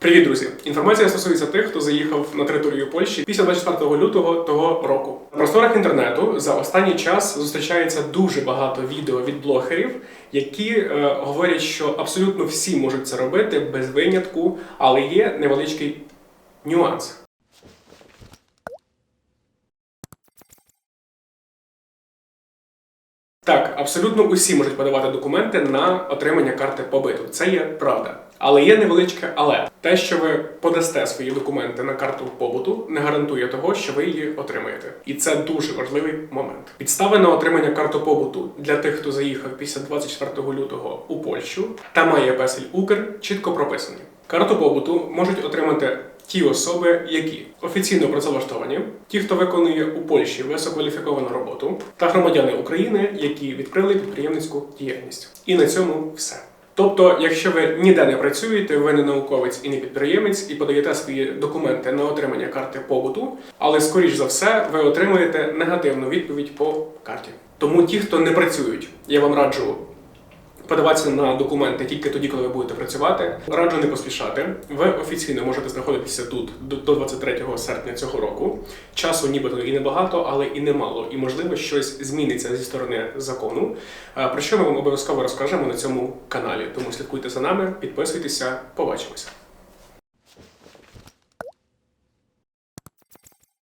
Привіт, друзі! Інформація стосується тих, хто заїхав на територію Польщі після 24 лютого того року. На просторах інтернету за останній час зустрічається дуже багато відео від блогерів, які е, говорять, що абсолютно всі можуть це робити без винятку, але є невеличкий нюанс. Так, абсолютно усі можуть подавати документи на отримання карти побиту. Це є правда. Але є невеличке але. Те, що ви подасте свої документи на карту побуту, не гарантує того, що ви її отримаєте. І це дуже важливий момент. Підстави на отримання карти побуту для тих, хто заїхав після 24 лютого у Польщу та має песель Укр, чітко прописані. Карту побуту можуть отримати ті особи, які офіційно працевлаштовані, ті, хто виконує у Польщі висококваліфіковану роботу, та громадяни України, які відкрили підприємницьку діяльність. І на цьому все. Тобто, якщо ви ніде не працюєте, ви не науковець і не підприємець, і подаєте свої документи на отримання карти побуту, але скоріш за все ви отримаєте негативну відповідь по карті. Тому ті, хто не працюють, я вам раджу подаватися на документи тільки тоді, коли ви будете працювати. Раджу не поспішати. Ви офіційно можете знаходитися тут до до 23 серпня цього року. Часу нібито і небагато, але і немало. І можливо щось зміниться зі сторони закону. е, Про що ми вам обов'язково розкажемо на цьому каналі. Тому слідкуйте за нами, підписуйтеся, побачимося.